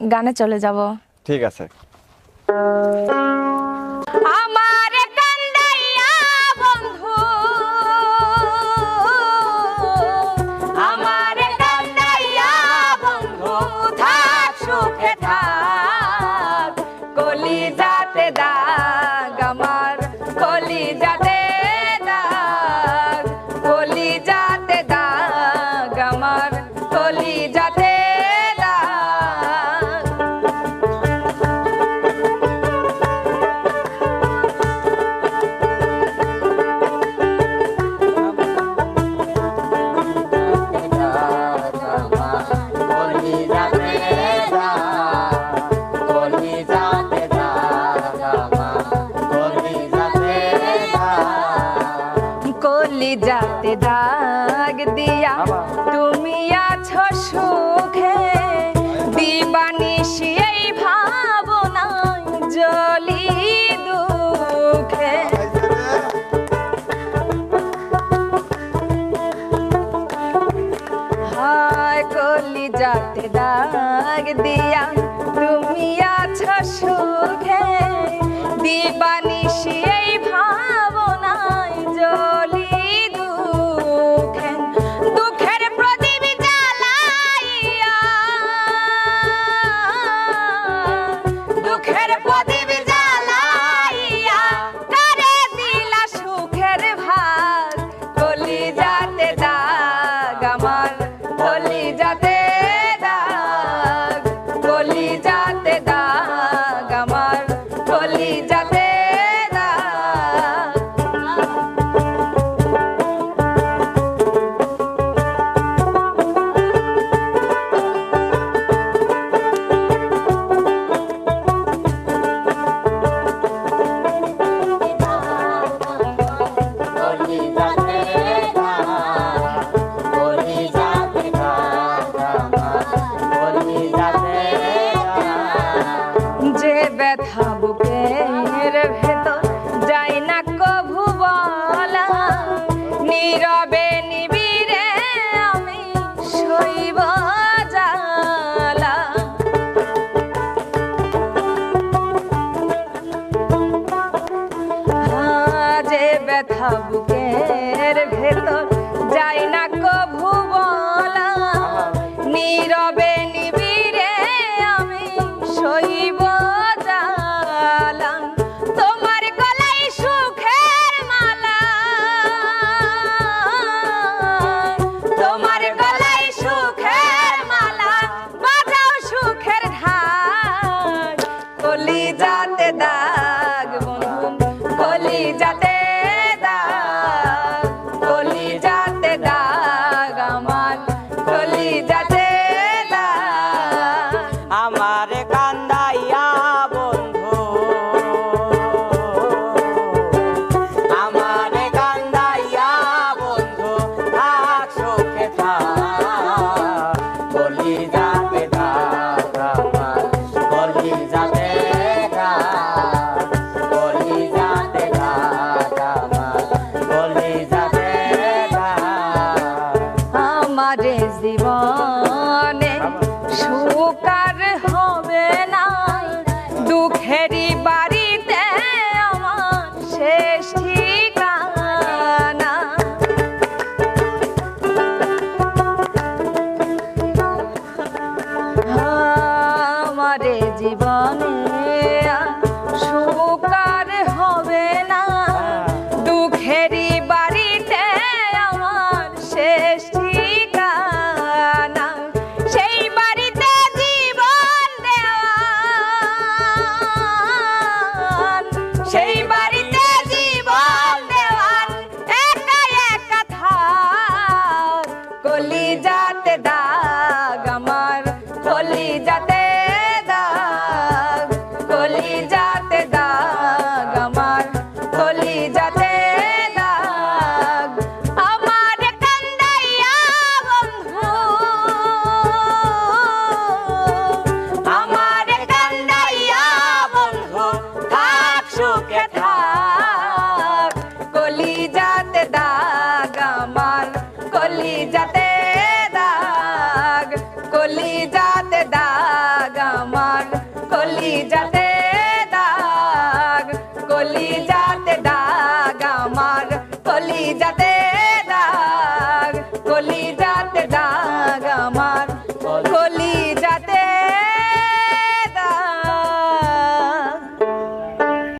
গানে চলে যাব। ঠিক আছে। আমার যাতে দাগ দিয়া তুমি আছো সুখে দিবানিশি এই ভাবনা জলি দুখে। হায় কলি যাতে দাগ দিয়া তুমি আছো সুখে, দিবানি and applaud না কবু শেষ ঠিকানা। আমারে জীবনে Bye.